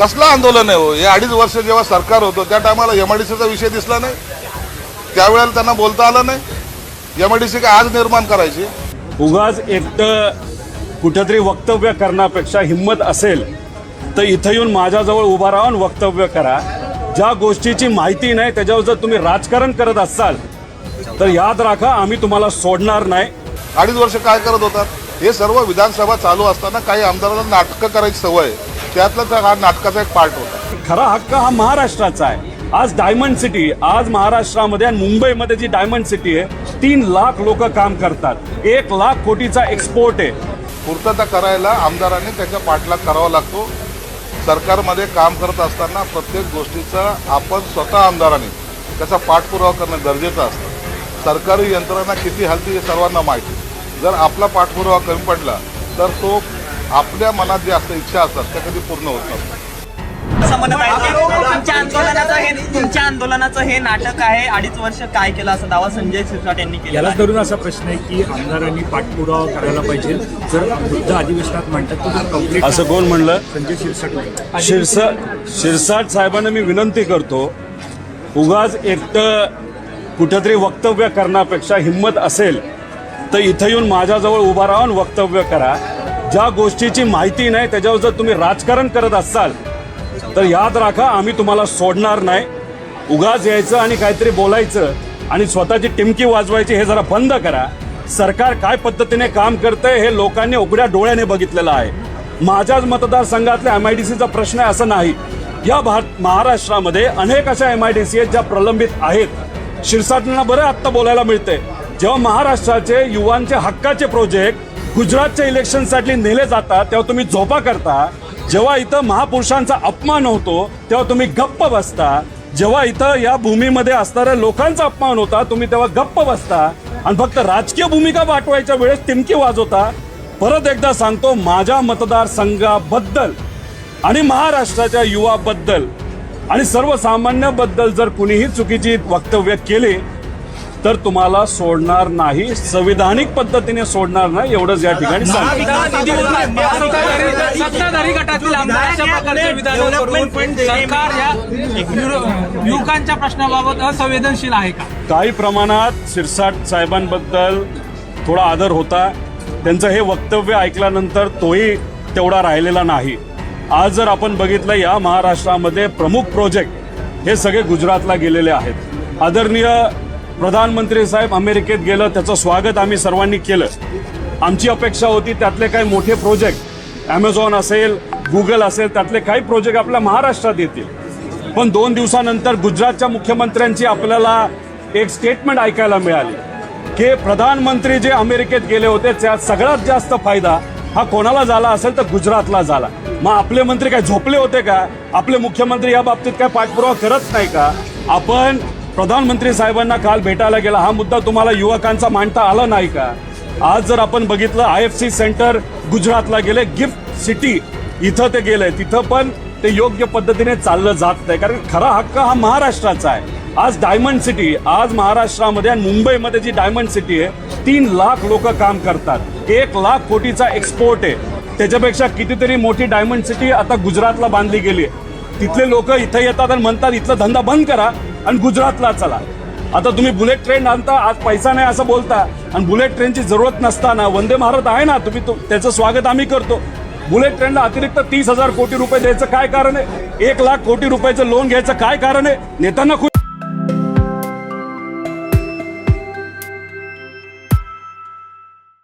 कसलं आंदोलन आहे हो? हे अडीच वर्ष जेव्हा सरकार होतं त्या टायमाला एमआयडीसीचा विषय दिसला नाही. त्यावेळेला त्यांना बोलता आलं नाही. एमआयडीसी काय आज निर्माण करायची? उगाच एकटं कुठंतरी वक्तव्य करण्यापेक्षा हिंमत असेल तर इथं येऊन माझ्याजवळ उभा राहून वक्तव्य करा. ज्या गोष्टीची माहिती नाही त्याच्यावर जर तुम्ही राजकारण करत असाल तर याद राखा आम्ही तुम्हाला सोडणार नाही. अडीच वर्ष काय करत होतात? हे सर्व विधानसभा चालू असताना काही आमदारांना नाटकं करायची सवय आहे. त्यातला त्या हा नाटकाचा एक पार्ट होता. खरा हक्क हा महाराष्ट्राचा आहे. आज डायमंड सिटी आज महाराष्ट्रामध्ये आणि मुंबईमध्ये जी डायमंड सिटी आहे तीन लाख लोक काम करतात. एक लाख कोटीचा एक्सपोर्ट आहे. पूर्तता करायला आमदारांनी त्याच्या पाठलाग करावा लागतो. सरकारमध्ये काम करत असताना प्रत्येक गोष्टीचा आपण स्वतः आमदारांनी त्याचा पाठपुरावा करणं गरजेचं असतं. सरकारी यंत्रणा किती हलती हे सर्वांना माहिती. जर आपला पाठपुरावा कमी पडला तर तो आपल्या मनात जे असतं इच्छा असतात त्या कधी पूर्ण होत नसतात असं म्हणत आहे की तुमच्या आंदोलनाचं हे तुमच्या आंदोलनाचं हे नाटक आहे. अडीच वर्ष काय केलं असं दावा संजय शिरसाट यांनी केला यालाच धरून असा प्रश्न आहे की आमदारांनी पाठपुरावा करायला पाहिजे. जर वृद्ध अधिवेशनात म्हणतात तर कंप्लीट असं कोण म्हणलं? संजय शिरसाट म्हणतात. शिरसा शिरसाट साहेबांना मी विनंती करतो उगाच एकटं कुठंतरी वक्तव्य करण्यापेक्षा हिंमत असेल तर इथं येऊन माझ्याजवळ उभा राहून वक्तव्य करा. ज्या गोष्टीची माहिती नाही त्याच्यावर जर तुम्ही राजकारण करत असाल तर याद राखा आम्ही तुम्हाला सोडणार नाही. उगाच यायचं आणि काहीतरी बोलायचं आणि स्वतःची टिमकी वाजवायची हे जरा बंद करा. सरकार काय पद्धतीने काम करतंय हे लोकांनी उघड्या डोळ्याने बघितलेलं आहे. माझ्याच मतदारसंघातल्या एम आय डी सीचा प्रश्न आहे असं नाही. या भारत महाराष्ट्रामध्ये अनेक अशा एम आय डी सी आहेत ज्या प्रलंबित आहेत. शिरसाटांना बरं आत्ता बोलायला मिळते जेव्हा महाराष्ट्राचे युवांचे हक्काचे प्रोजेक्ट गुजरातच्या इलेक्शनसाठी नेले जातात तेव्हा तुम्ही झोपा करता. जेव्हा इथं महापुरुषांचा अपमान होतो तेव्हा तुम्ही गप्प बसता. जेव्हा इथं या भूमीमध्ये असणाऱ्या लोकांचा अपमान होता तुम्ही तेव्हा गप्प बसता. आणि फक्त राजकीय भूमिका वाटवायच्या वेळेस तिमकी वाजवता. परत एकदा सांगतो माझ्या मतदारसंघाबद्दल आणि महाराष्ट्राच्या युवाबद्दल आणि सर्वसामान्याबद्दल जर कुणीही चुकीची वक्तव्य केली तर तुम्हाला सोडणार नाही संविधानिक पद्धतीने सोडणार नाही एवढंच या ठिकाणी सांगतो सत्ताधारी गटातील आमदार अशा प्रकारचे विधान करून सरकार या युरो- युवकांच्या प्रश्नाबाबत असंवेदनशील आहे का? काही प्रमाणात शिरसाट साहेबांबद्दल थोडा आदर होता. त्यांचं हे वक्तव्य ऐकल्यानंतर तोही तेवढा राहिलेला नाही. आज जर आपण बघितलं या महाराष्ट्रामध्ये प्रमुख प्रोजेक्ट हे सगळे गुजरातला गेलेले आहेत. आदरणीय प्रधानमंत्री साहेब अमेरिकेत गेलं त्याचं स्वागत आम्ही सर्वांनी केलं. आमची अपेक्षा होती त्यातले काही मोठे प्रोजेक्ट ॲमेझॉन असेल गुगल असेल त्यातले काही प्रोजेक्ट आपल्या महाराष्ट्रात येतील. पण दोन दिवसानंतर गुजरातच्या मुख्यमंत्र्यांची आपल्याला एक स्टेटमेंट ऐकायला मिळाली की प्रधानमंत्री जे अमेरिकेत गेले होते त्यात सगळ्यात जास्त फायदा हा कोणाला झाला असेल तर गुजरातला झाला. मग आपले मंत्री काय झोपले होते का? आपले मुख्यमंत्री या बाबतीत काय पाठपुरावा करत नाही का? आपण प्रधानमंत्री साहेबांना काल भेटायला गेला. हा मुद्दा तुम्हाला युवकांचा मांडता आला नाही का? आज जर आपण बघितलं आय एफ सी सेंटर गुजरातला गेले गिफ्ट सिटी इथं ते गेलंय तिथं पण ते योग्य पद्धतीने चाललं जात नाही. कारण खरा हक्क हा महाराष्ट्राचा आहे. आज डायमंड सिटी आज महाराष्ट्रामध्ये आणि मुंबईमध्ये जी डायमंड सिटी आहे तीन लाख लोक काम करतात. एक लाख कोटीचा एक्सपोर्ट आहे. त्याच्यापेक्षा कितीतरी मोठी डायमंड सिटी आता गुजरातला बांधली गेली आहे. तिथले लोक इथं येतात आणि म्हणतात इथला धंदा बंद करा. आणि गुजरातला चला. आता तुम्ही बुलेट ट्रेन आणता आज पैसा नाही असं बोलता. आणि बुलेट ट्रेनची जरूरत नसताना वंदे भारत आहे ना तुम्ही त्याचं स्वागत आम्ही करतो. बुलेट ट्रेनला अतिरिक्त तीस हजार कोटी रुपये द्यायचं काय कारण आहे? एक लाख कोटी रुपयाचं लोन घ्यायचं काय कारण आहे? नेत्यांना